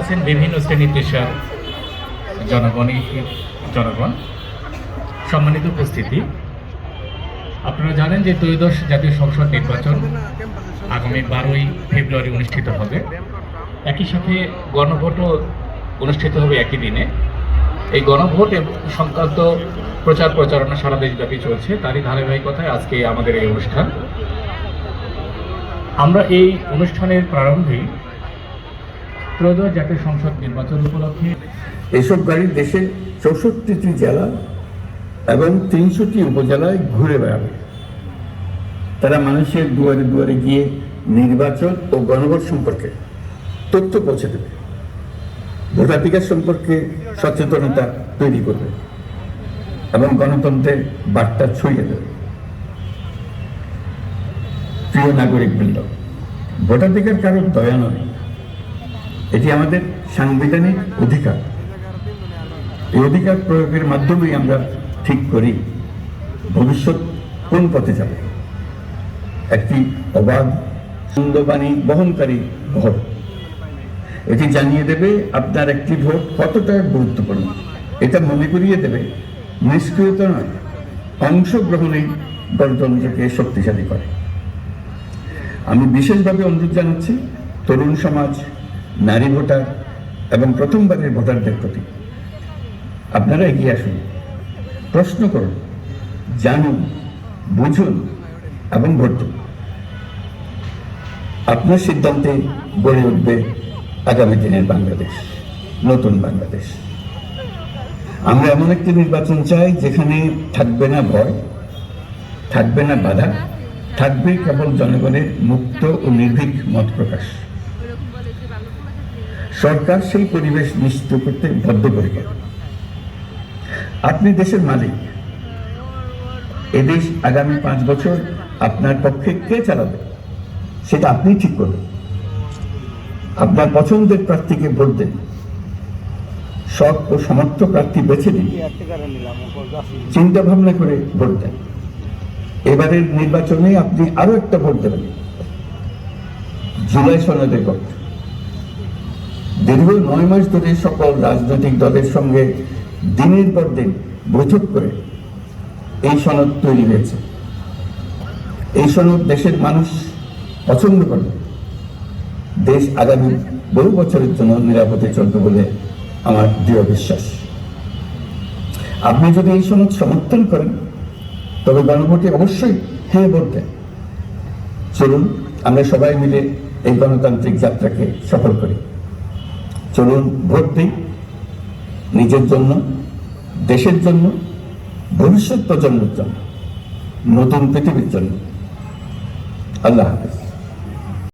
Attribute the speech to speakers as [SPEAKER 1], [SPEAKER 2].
[SPEAKER 1] আছেন বিভিন্ন শ্রেণি পেশার জনগণই জনগণ। সম্মানিত উপস্থিতি। আপনারা জানেন যে ত্রয়োদশ জাতীয় সংসদ নির্বাচন আগামী বারোই ফেব্রুয়ারি অনুষ্ঠিত হবে। একই সাথে গণভোটও অনুষ্ঠিত হবে একই দিনে। এই গণভোট সংক্রান্ত প্রচার প্রচারণা সারা দেশব্যাপী চলছে। তারই ধারাবাহিকতায় আজকে আমাদের এই অনুষ্ঠান। আমরা এই অনুষ্ঠানের প্রারম্ভেই ত্রয়োদশ জাতীয় সংসদ নির্বাচন উপলক্ষে
[SPEAKER 2] এসব গাড়ি দেশের চৌষট্টিটি জেলা এবং তিনশোটি উপজেলায় ঘুরে বেড়াবে। তারা মানুষের দুয়ারে দুয়ারে গিয়ে নির্বাচন ও গণভোট সম্পর্কে তথ্য পৌঁছে দেবে। ভোটাধিকার সম্পর্কে সচেতনতা তৈরি করবে এবং গণতন্ত্রের বার্তা ছড়িয়ে দেবে। প্রিয় নাগরিক বৃন্দ ভোটাধিকার কারোর দয়া নয়। এটি আমাদের সাংবিধানিক অধিকার। এই অধিকার প্রয়োগের মাধ্যমেই আমরা ঠিক করি, ভবিষ্যৎ কোন পথে যাবে। একটি অবাধ, সুন্দরবাণী বহনকারী ভোট। এটি জানিয়ে দেবে আপনার একটি ভোট কতটা গুরুত্বপূর্ণ। এটা মনে করিয়ে দেবে, নিষ্ক্রিয়তা নয়, অংশগ্রহণেই গণতন্ত্রকে শক্তিশালী করে। আমি বিশেষভাবে অনুরোধ জানাচ্ছি তরুণ সমাজ, নারী ভোটার এবং প্রথমবারের ভোটারদের প্রতি। আপনারা এগিয়ে আসুন, প্রশ্ন করুন, জানুন, বুঝুন এবং ভোট দিন। আপনার সিদ্ধান্তে গড়ে উঠবে আগামী দিনের বাংলাদেশ, নতুন বাংলাদেশ। আমরা এমন একটি নির্বাচন চাই যেখানে থাকবে না ভয়, থাকবে না বাধা থাকবে কেবল জনগণের মুক্ত ও নির্ভীক মত প্রকাশ। সরকার সেই পরিবেশ নিশ্চিত করতে বদ্ধপরিকর। আপনি দেশের মালিক। এদেশ আগামী পাঁচ বছর আপনার পক্ষে কে চালাবে, সেটা আপনি ঠিক করবেন। আপনার পছন্দের প্রার্থীকে ভোট দেন। সৎ ও সমর্থ প্রার্থী বেছে দিন চিন্তা ভাবনা করে ভোট দেন। এবারের নির্বাচনে আপনি আরও একটা ভোট দেবেন। জুলাই সনদের ভোট। দীর্ঘ নয় মাস ধরে সকল রাজনৈতিক দলের সঙ্গে দিনের পর দিন বৈঠক করে এই সনদ তৈরি হয়েছে। এই সনদ দেশের মানুষ পছন্দ করে। দেশ আগামী বহু বছরের জন্য নিরাপদে চলবে বলে আমার দৃঢ় বিশ্বাস। আপনি যদি এই সনদ সমর্থন করেন তবে গণভোটে অবশ্যই হ্যাঁ ভোট দেন চলুন, আমরা সবাই মিলে এই গণতান্ত্রিক যাত্রাকে সফল করি। চলুন, ভোট দিই নিজের জন্য, দেশের জন্য, ভবিষ্যৎ প্রজন্মের জন্য, নতুন পৃথিবীর জন্য। আল্লাহ হাফেজ।